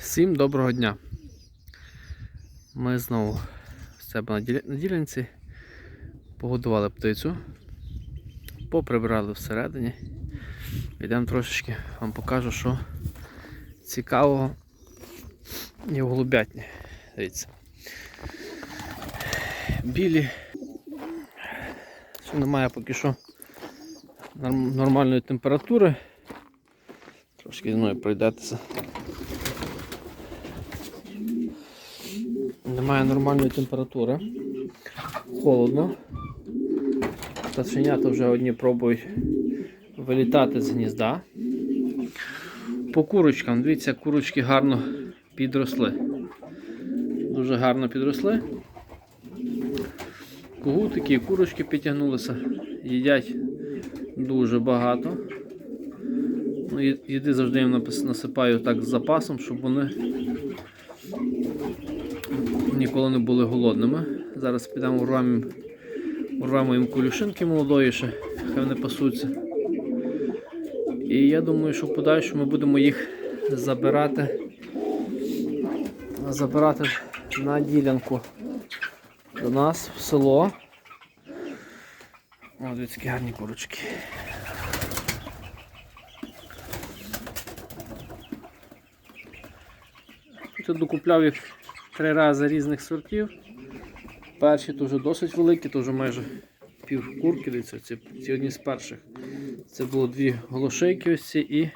Всім доброго дня. Ми знову в себе на ділянці погодували птицю, поприбирали всередині. Йдемо трошечки, вам покажу, що цікавого є в голубятні. Дивіться. Білі. Що немає поки що нормальної температури. Трошки зі мною. Немає нормальної температури. Холодно. Пташенята вже одні пробують вилітати з гнізда. По курочкам, дивіться, курочки гарно підросли. Дуже гарно підросли. Кугутики і курочки підтягнулися. Їдять дуже багато. Ну, їди завжди їм насипаю так з запасом, щоб вони ніколи не були голодними. Зараз підемо урвемо, їм- урвемо їм колюшинки молодої ще, хай вони пасуться. І я думаю, що в подальшому ми будемо їх забирати, забирати на ділянку до нас в село. О, дивіться, гарні курочки. Тут докупляв їх три рази різних сортів. Перші то досить великі, то майже пів курки, дивіться, ці, ці одні з перших. Це було дві голошейки ось ці і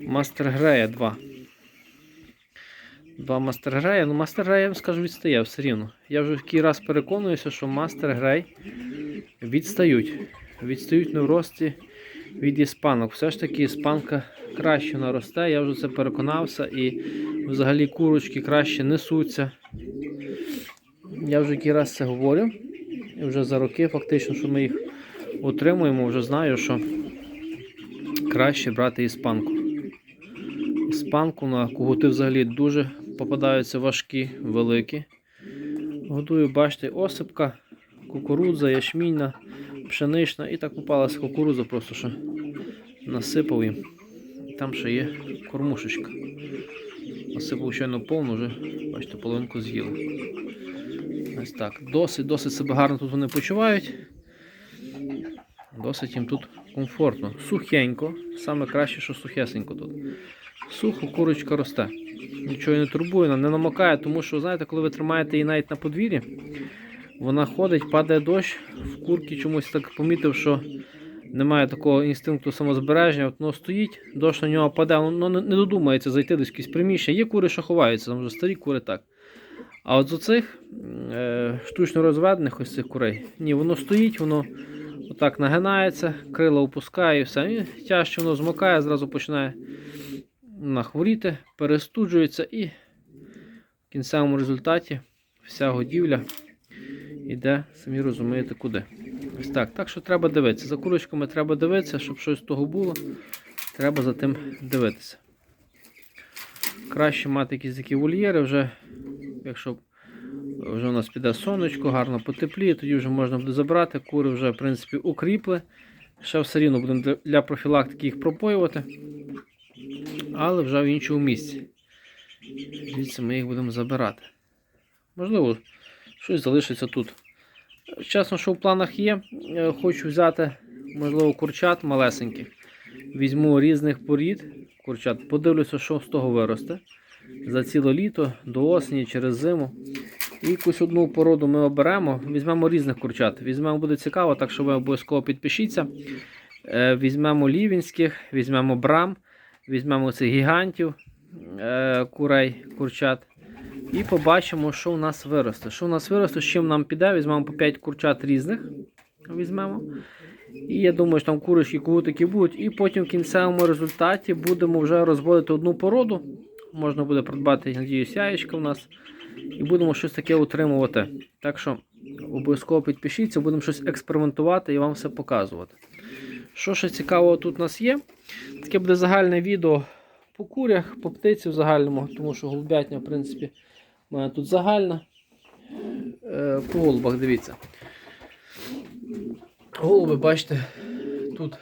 Мастер Грея два. Два Мастер Грея. Ну, Мастер Грея, я вам скажу, відстає все рівно. Я вже в який раз переконуюся, що Мастер Грей відстають. Відстають на рості від іспанок. Все ж таки іспанка краще наросте, я вже це переконався, і взагалі курочки краще несуться. Я вже який раз це говорю. І вже за роки фактично, що ми їх утримуємо, вже знаю, що краще брати іспанку. Іспанку на кугути взагалі дуже попадаються важкі, великі. Годую, бачите, осипка, кукурудза, ячмінна, пшенична і так попалася кукурудза, просто що насипав їм. Там ще є кормушечка. Насипав щойно повну, вже, бачите, половинку з'їли. Ось так. Досить, досить себе гарно тут вони почувають. Досить їм тут комфортно. Сухенько. Саме краще, що сухесенько тут. Сухо курочка росте. Нічого не турбує, не намокає, тому що, знаєте, коли ви тримаєте її навіть на подвір'ї, вона ходить, падає дощ, в курки чомусь так помітив, що немає такого інстинкту самозбереження, от воно стоїть, дощ на нього паде, воно не, не додумається зайти десь в якесь приміщення. Є кури, що ховаються, там вже старі кури так. А от з оцих е, штучно розведених ось цих курей, ні, воно стоїть, воно отак нагинається, крила опускає і все. І тяжче воно змокає, зразу починає нахворіти, перестуджується і в кінцевому результаті вся годівля йде, самі розумієте, куди. Ось так. Так що треба дивитися. За курочками треба дивитися, щоб щось з того було. Треба за тим дивитися. Краще мати якісь такі вольєри, вже, якщо вже у нас піде сонечко, гарно потепліє, тоді вже можна буде забрати. Кури вже, в принципі, укріпли. Ще все рівно будемо для- профілактики їх пропоювати, але вже в іншому місці. Звідси ми їх будемо забирати. Можливо, щось залишиться тут. Чесно, що в планах є, е, хочу взяти, можливо, курчат малесеньких. Візьму різних порід курчат, подивлюся, що з того виросте. За ціле літо, до осені, через зиму. І якусь одну породу ми оберемо, візьмемо різних курчат. Візьмемо, буде цікаво, так що ви обов'язково підпишіться. Е, Візьмемо лівінських, візьмемо брам, візьмемо цих гігантів, е, курей, курчат. І побачимо, що у нас виросте. Що у нас виросте, з чим нам піде, візьмемо по 5 курчат різних. Візьмемо. І я думаю, що там курочки кутики будуть. І потім в кінцевому результаті будемо вже розводити одну породу. Можна буде придбати, надіюсь, яєчка у нас. І будемо щось таке утримувати. Так що обов'язково підпишіться, будемо щось експериментувати і вам все показувати. Що ще цікавого тут у нас є? Таке буде загальне відео по курях, по птиці в загальному, тому що голубятня, в принципі, у мене тут загальна. Е, По голубах дивіться. Голуби, бачите, тут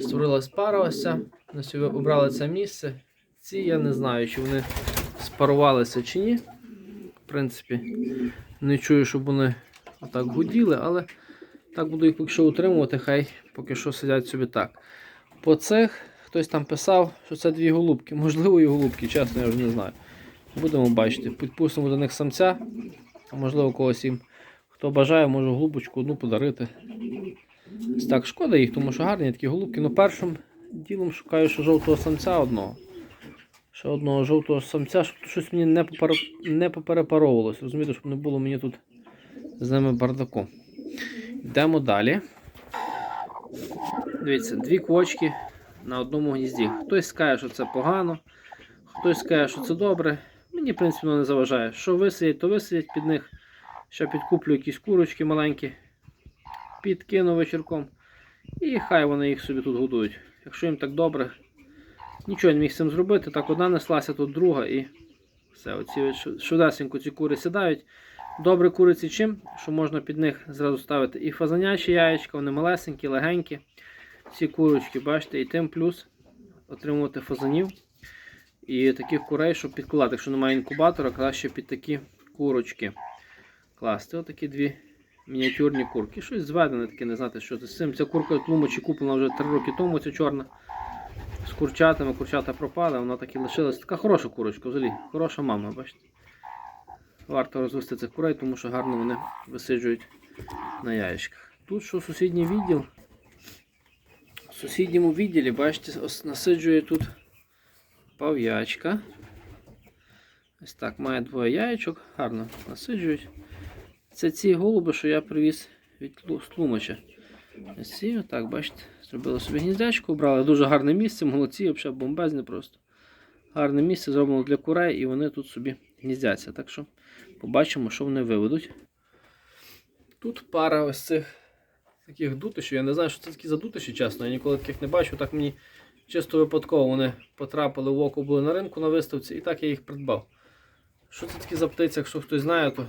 створилась пара ось ця. Собі обрали це місце. Ці я не знаю, чи вони спарувалися чи ні. В принципі, не чую, щоб вони отак гуділи, але так буду їх поки що утримувати, хай поки що сидять собі так. По цих хтось там писав, що це дві голубки. Можливо, і голубки, чесно, я вже не знаю. Будемо бачити. Підпустимо до них самця, а можливо когось їм. Хто бажає, може голубочку одну подарити. Так, шкода їх, тому що гарні такі голубки. Ну, першим ділом шукаю ще жовтого самця одного. Ще одного жовтого самця, щоб щось мені не, попер... не поперепаровувалось. Розумієте, щоб не було мені тут з ними бардаку. Йдемо далі. Дивіться, дві квочки на одному гнізді. Хтось скаже, що це погано, хтось скаже, що це добре. Мені, в принципі, не заважає. Що висидять, то висидять під них. Ще підкуплю якісь курочки маленькі, підкину вечірком. І хай вони їх собі тут годують. Якщо їм так добре, нічого не міг з цим зробити. Так одна неслася, тут друга і все. Оці швидесенько ці кури сідають. Добре куриці чим, що можна під них зразу ставити і фазанячі яєчка, вони малесенькі, легенькі. Ці курочки, бачите, і тим плюс отримувати фазанів. І таких курей, щоб підкладати. Якщо немає інкубатора, краще під такі курочки класти. Отакі дві мініатюрні курки. Щось зведене таке, не знати, що це з цим. Ця курка в тлумачі куплена вже 3 роки тому, ця чорна. З курчатами, курчата пропали, вона так і лишилась. Така хороша курочка, взагалі, хороша мама, бачите. Варто розвести цих курей, тому що гарно вони висиджують на яєчках. Тут що сусідній відділ. В сусідньому відділі, бачите, насиджує тут пав'ячка. Ось так, має двоє яєчок, гарно насиджують. Це ці голуби, що я привіз від Тлумача. Ось ці, отак, бачите, зробили собі гніздячко, обрали дуже гарне місце, молодці, взагалі бомбезне просто. Гарне місце зроблено для курей, і вони тут собі гніздяться. Так що побачимо, що вони виведуть. Тут пара ось цих таких дутишів. Я не знаю, що це такі за дутиші, чесно. Я ніколи таких не бачив. Так мені чисто випадково вони потрапили в око, були на ринку на виставці, і так я їх придбав. Що це такі за птиці, якщо хтось знає, то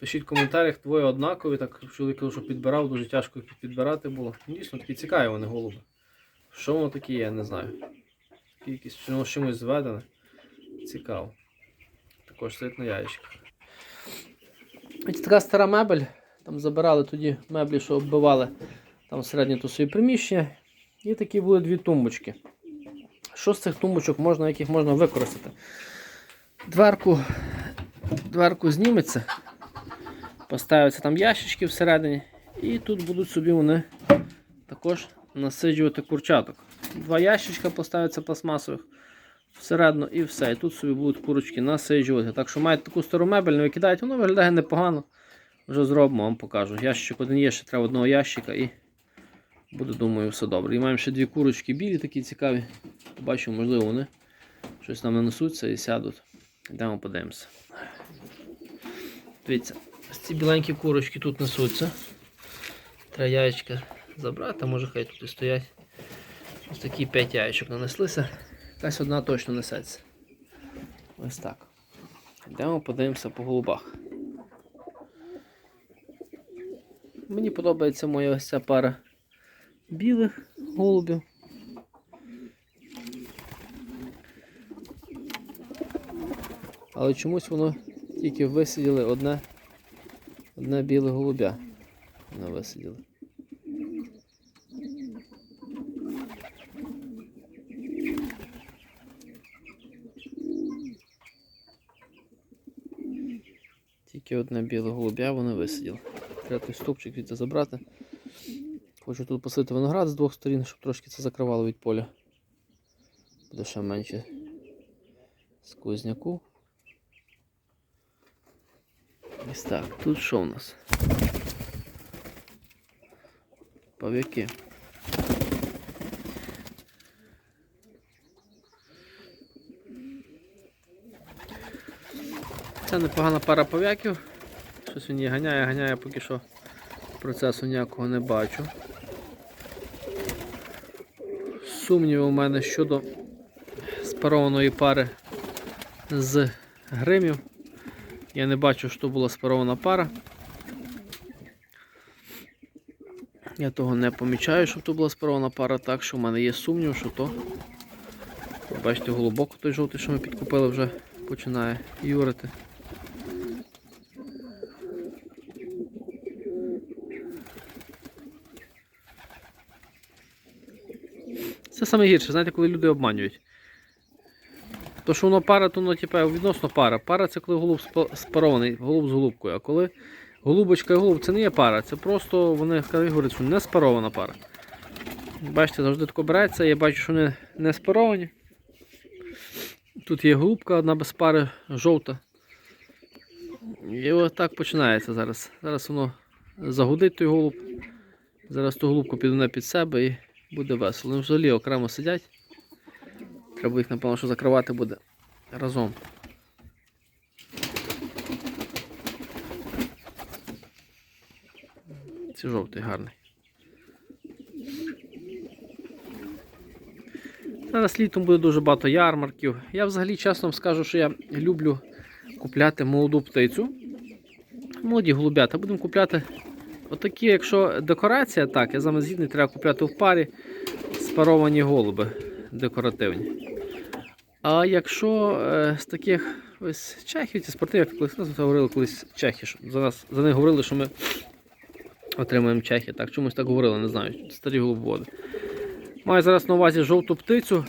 пишіть в коментарях, двоє однакові. Так чоловік що підбирав, дуже тяжко їх підбирати було. Дійсно, такі цікаві вони голуби. Що воно таке, я не знаю. Такі якісь воно чимось зведене. Цікаво. Також сидить на яєчках. Ось така стара мебель. Там забирали тоді меблі, що оббивали там середнє то свої приміщення. І такі були дві тумбочки. Що з цих тумбочок можна, яких можна використати? Дверку, дверку зніметься, поставляться там ящички всередині, і тут будуть собі вони також насиджувати курчаток. Два ящичка поставляться пластмасових всередину і все. І тут собі будуть курочки насиджувати. Так що маєте таку стару мебель, не викидають, воно виглядає непогано. Вже зробимо, вам покажу. Ящик один є, ще треба одного ящика і буде, думаю, все добре. І маємо ще дві курочки білі, такі цікаві. Побачимо, можливо, вони щось нам нанесуться і сядуть. Йдемо подивимося. Дивіться, ці біленькі курочки тут несуться. Треба яєчка забрати, може хай тут і стоять. Ось такі 5 яєчок нанеслися. Якась одна точно несеться. Ось так. Йдемо подивимося по голубах. Мені подобається моя ось ця пара білих голубів. Але чомусь воно тільки висиділи одне, одне біле голубя. Воно висиділи. Тільки одне біле голубя вони висиділи. Треба той стовпчик звідти забрати. Хочу тут посадити виноград з двох сторін, щоб трошки це закривало від поля. Буде ще менше сквозняку. Ось так, тут що у нас? Пав'яки. Це непогана пара пав'яків. Щось він її ганяє, ганяє, поки що процесу ніякого не бачу. Сумніви у мене щодо спарованої пари з гримів. Я не бачу, що була спарована пара. Я того не помічаю, щоб то була спарована пара, так що в мене є сумнів, що то. Бачите, голубоко той жовтий, що ми підкупили, вже починає юрити. Саме гірше, знаєте, коли люди обманюють. То, що воно пара, то воно типу, відносно пара. Пара це коли голуб спарований, голуб з голубкою. А коли голубочка і голуб це не є пара, це просто вони говорять, що не спарована пара. Бачите, завжди тако береться, я бачу, що вони не спаровані. Тут є голубка одна без пари, жовта. І ось так починається зараз. Зараз воно загудить той голуб. Зараз ту голубку піде під себе і буде весело. Вони взагалі окремо сидять. Треба їх, напевно, що закривати буде разом. Це жовтий гарний. Зараз літом буде дуже багато ярмарків. Я взагалі чесно вам скажу, що я люблю купляти молоду птицю. Молоді голубята. Будемо купляти отакі, якщо декорація, так, я з треба купляти в парі спаровані голуби декоративні. А якщо е, з таких ось чехів, ці спортивних, колись нас говорили колись чехи, що за нас за них говорили, що ми отримуємо чехи. Так, чомусь так говорили, не знаю. Старі голубоводи. Маю зараз на увазі жовту птицю.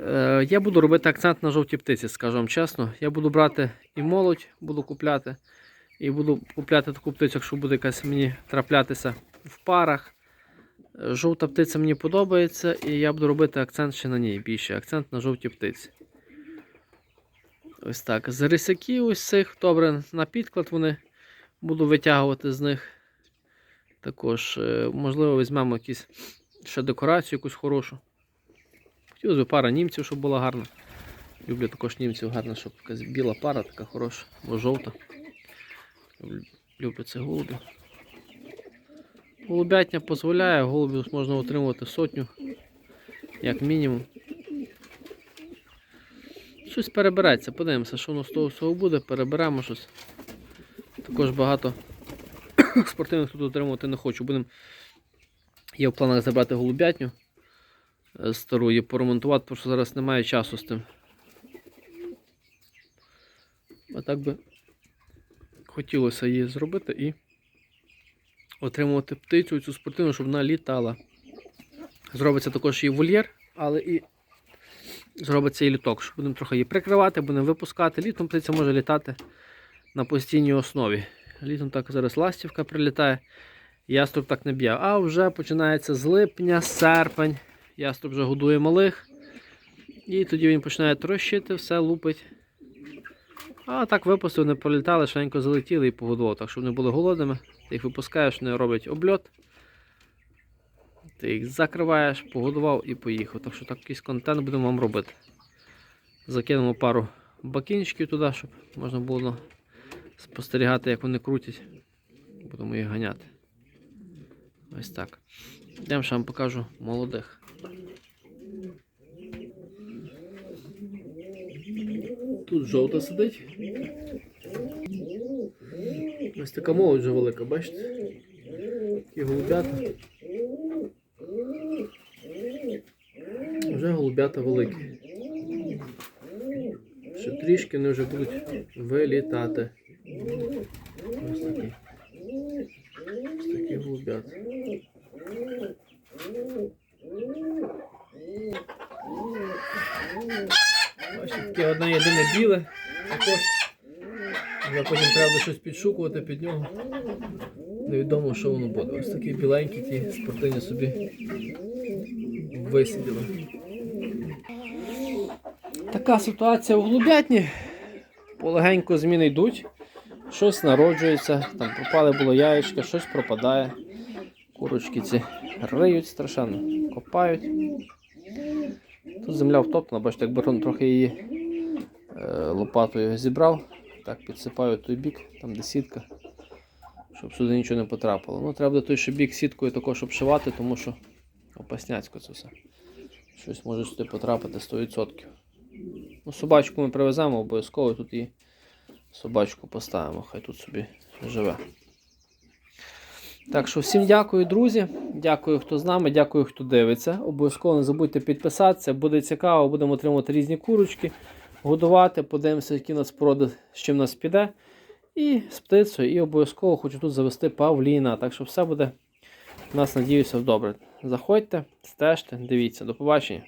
Е, я буду робити акцент на жовтій птиці, скажу вам чесно. Я буду брати і молодь, буду купляти. І буду купляти таку птицю, якщо буде якась мені траплятися в парах. Жовта птиця мені подобається, і я буду робити акцент ще на ній більше. Акцент на жовтій птиці. Ось так. З рисяків ось цих, добре, на підклад вони буду витягувати з них. Також, е, можливо, візьмемо якісь ще декорацію якусь хорошу. Хотілося б пара німців, щоб була гарна. Люблю також німців гарно, щоб якась біла пара така хороша, або жовта. Це голуби. Голубятня дозволяє, голубів можна отримувати сотню, як мінімум. Щось перебирається, подивимося, що воно з того всього буде, переберемо щось. Також багато спортивних тут отримувати не хочу. Будемо Є в планах забрати голубятню е, стару і поремонтувати, тому що зараз немає часу з тим. А так би хотілося її зробити і отримувати птицю цю спортивну, щоб вона літала. Зробиться також і вольєр, але і зробиться і літок. Що Будемо трохи її прикривати, будемо випускати. Літом птиця може літати на постійній основі. Літом так зараз ластівка прилітає. Яструб так не б'є. А вже починається з липня, серпень. Яструб вже годує малих. І тоді він починає трощити, все лупить. А так випустив, не пролітали, швидко залетіли і погодував. Так, щоб не були голодними. Ти їх випускаєш, вони роблять обльот. Ти їх закриваєш, погодував і поїхав. Так що так якийсь контент будемо вам робити. Закинемо пару бакінчиків туди, щоб можна було спостерігати, як вони крутять. Будемо їх ганяти. Ось так. Йдемо ще вам покажу молодих. Тут жовта сидить. Ось така молодь велика, бачите? Такі голубята. Вже голубята великі. Ще трішки вони вже будуть вилітати. Ось такі. Ось такі голубята. Одне єдине біле. Також вже потім треба щось підшукувати під нього. Невідомо, що воно буде. Ось такі біленькі ті спортивні собі висиділи. Така ситуація у голубятні. Полегенько зміни йдуть. Щось народжується, там пропали було яєчка, щось пропадає. Курочки ці риють страшенно, копають. Тут земля втоптана, бачите, як барон трохи її е, лопатою зібрав. Так, підсипаю той бік, там де сітка, щоб сюди нічого не потрапило. Ну, треба той ще бік сіткою також обшивати, тому що опасняцько це все. Щось може сюди потрапити 100%. Ну, собачку ми привеземо обов'язково тут її собачку поставимо, хай тут собі живе. Так що всім дякую, друзі. Дякую, хто з нами, дякую, хто дивиться. Обов'язково не забудьте підписатися, буде цікаво, будемо отримувати різні курочки, годувати, подивимося, які нас породи, з чим нас піде. І з птицею, і обов'язково хочу тут завести Павліна. Так що все буде у нас, надіюся, добре. Заходьте, стежте, дивіться. До побачення.